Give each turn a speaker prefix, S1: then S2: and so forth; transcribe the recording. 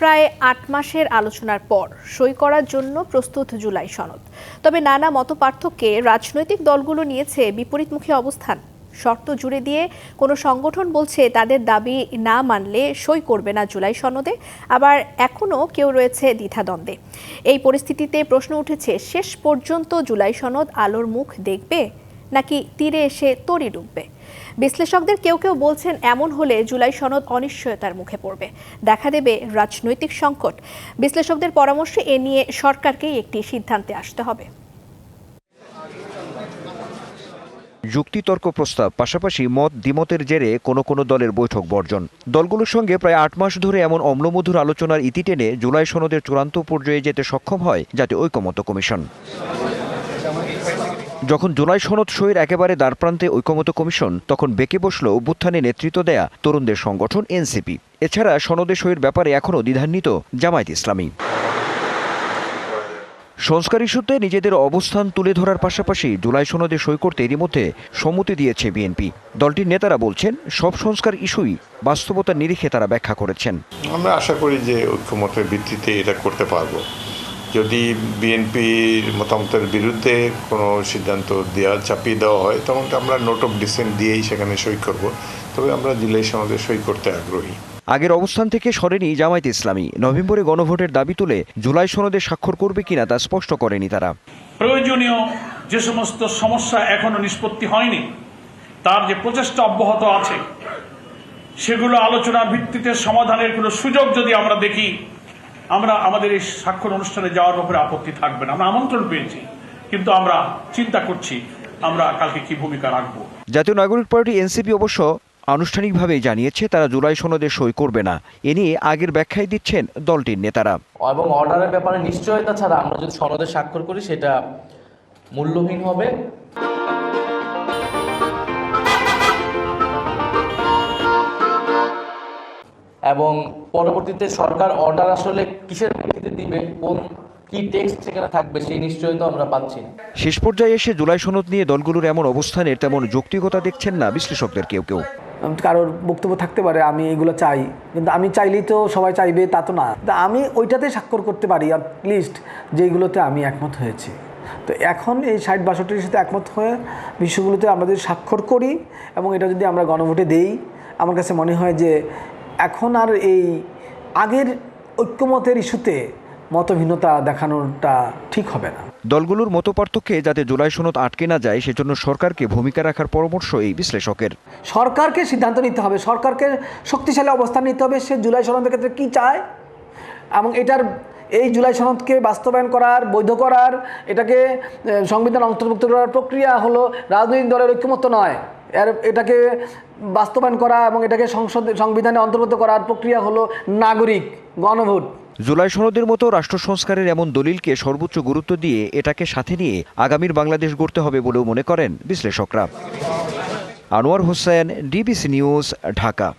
S1: প্রায় আট মাসের আলোচনার পর সই করার জন্য প্রস্তুত জুলাই সনদ। তবে নানা মতপার্থক্যে রাজনৈতিক দলগুলো নিয়েছে বিপরীতমুখী অবস্থান। শর্ত জুড়ে দিয়ে কোনো সংগঠন বলছে তাদের দাবি না মানলে সই করবে না জুলাই সনদে। আবার এখনও কেউ রয়েছে দ্বিধাদ্বন্দ্বে। এই পরিস্থিতিতে প্রশ্ন উঠেছে, শেষ পর্যন্ত জুলাই সনদ আলোর মুখ দেখবে নাকি তীরে এসে তরি ডুববে? বিশ্লেষকদের কেউ কেউ বলছেন এমন হলে জুলাই সনদ অনিশ্চয়তার মুখে পড়বে। দেখা দেবে রাজনৈতিক সংকট। বিশ্লেষকদের পরামর্শে এ নিয়ে সরকারকেই একটি সিদ্ধান্তে আসতে হবে।
S2: যুক্তিতর্ক প্রস্তাব, পাশাপাশি মত দ্বিমতের জেরে কোনো কোনো দলের বৈঠক বর্জন। দলগুলোর সঙ্গে প্রায় আট মাস ধরে এমন অম্লমধুর আলোচনার ইতি টেনে জুলাই সনদের চূড়ান্ত পর্যায়ে যেতে সক্ষম হয় যাতে ঐকমত্য কমিশন। যখন জুলাই সনদ সইয়ের একেবারে দ্বারপ্রান্তে ঐকমত্য কমিশন, তখন বেঁকে বসল অভ্যুত্থানে নেতৃত্ব দেয়া তরুণদের সংগঠন এনসিপি। এছাড়া সনদে সইয়ের ব্যাপারে এখনও দ্বিধান্বিত জামায়াত ইসলামী। সংস্কার ইস্যুতে নিজেদের অবস্থান তুলে ধরার পাশাপাশি জুলাই সনদে সই করতে এরই মধ্যে সম্মতি দিয়েছে বিএনপি। দলটির নেতারা বলছেন, সব সংস্কার ইস্যুই বাস্তবতার নিরিখে তারা ব্যাখ্যা করেছেন।
S3: আমরা আশা করি যে ঐক্যমতের ভিত্তিতে এটা করতে পারব। যদি বিএনপির মতামতের বিরুদ্ধে কোনো সিদ্ধান্ত দেওয়া চাপিয়ে দেওয়া হয় তখন তো আমরা নোট অফ ডিসেন্ট দিয়েই সেখানে সই করব। তবে আমরা জুলাই সনদে সই করতে আগ্রহী।
S2: আগের অবস্থান থেকে সরেনি জামায়াত ইসলামী। নভেম্বরে গণভোটের দাবি তুলে জুলাই সনদে স্বাক্ষর করবে কিনা তা স্পষ্ট করেনি তারা।
S4: প্রয়োজনীয় যে সমস্ত সমস্যা এখনও নিষ্পত্তি হয়নি তার যে প্রচেষ্টা অব্যাহত আছে সেগুলো আলোচনার ভিত্তিতে সমাধানের কোনো সুযোগ যদি আমরা দেখি আমরা আমাদের এই স্বাক্ষর অনুষ্ঠানে যাওয়ার ব্যাপারে আপত্তি থাকবে না। আমরা আমন্ত্রণ পেয়েছি কিন্তু আমরা চিন্তা করছি আমরা কালকে কি ভূমিকা রাখব।
S2: জাতীয় নাগরিক পার্টি এনসিপি অবশ্য আনুষ্ঠানিকভাবেই জানিয়েছে তারা জুলাই সনদে সই করবে না। এ নিয়ে আগের ব্যাখ্যাই দিচ্ছেন দলটির নেতারা।
S5: এবং অর্ডারের ব্যাপারে নিশ্চয়তা ছাড়া আমরা যদি সনদে স্বাক্ষর করি সেটা মূল্যহীন হবে। এবং পরবর্তীতে সরকার অর্ডার আসলে কিসের ভিত্তিতে দিবে কোন কি টেক্সট সেখানে থাকবে সেই নিশ্চয়তা আমরা পাচ্ছি। না
S2: শেষ পর্যায়ে এসে জুলাই সনদ নিয়ে দলগুলোর এমন অবস্থানের তেমন যৌক্তিকতা দেখছেন না বিশ্লেষকদের কেউ কেউ।
S6: কারোর বক্তব্য থাকতে পারে আমি এগুলো চাই। কিন্তু আমি চাইলেই তো সবাই চাইবে তা তো না। তা আমি ওইটাতে স্বাক্ষর করতে পারি অ্যাট লিস্ট যেগুলোতে আমি একমত হয়েছি। তো এখন এই ষাট বাষট্টির সাথে একমত হয়ে বিষয়গুলোতে আমরা যদি স্বাক্ষর করি এবং এটা যদি আমরা গণভোটে দেই আমার কাছে মনে হয় যে এখন আর এই আগের ঐক্যমতের ইস্যুতে মতভিন্নতা দেখানোটা ঠিক হবে না।
S2: দলগুলোর মতপার্থক্যে যাতে জুলাই সনদ আটকে না যায় সেজন্য সরকারকে ভূমিকা রাখার পরামর্শ এই বিশ্লেষকের।
S6: সরকারকে সিদ্ধান্ত নিতে হবে সরকারকে শক্তিশালী অবস্থান নিতে হবে সে জুলাই সনদের ক্ষেত্রে কী চায়? এবং এটার এই জুলাই সনদকে বাস্তবায়ন করার বৈধ করার এটাকে সংবিধান অন্তর্ভুক্ত করার প্রক্রিয়া হলো রাজনৈতিক দলের ঐক্যমত্য নয়। এর এটাকে বাস্তবায়ন করা এবং এটাকে সংসদ সংবিধানে অন্তর্ভুক্ত করার প্রক্রিয়া হলো নাগরিক গণভোট।
S2: জুলাই সনদের মতো রাষ্ট্র সংস্কারের এমন দলিলকে সর্বোচ্চ গুরুত্ব দিয়ে এটাকে সাথে নিয়ে আগামীর বাংলাদেশ গড়তে হবে বলেও মনে করেন বিশ্লেষকরা। Anwar Hossain, DBC news, Dhaka.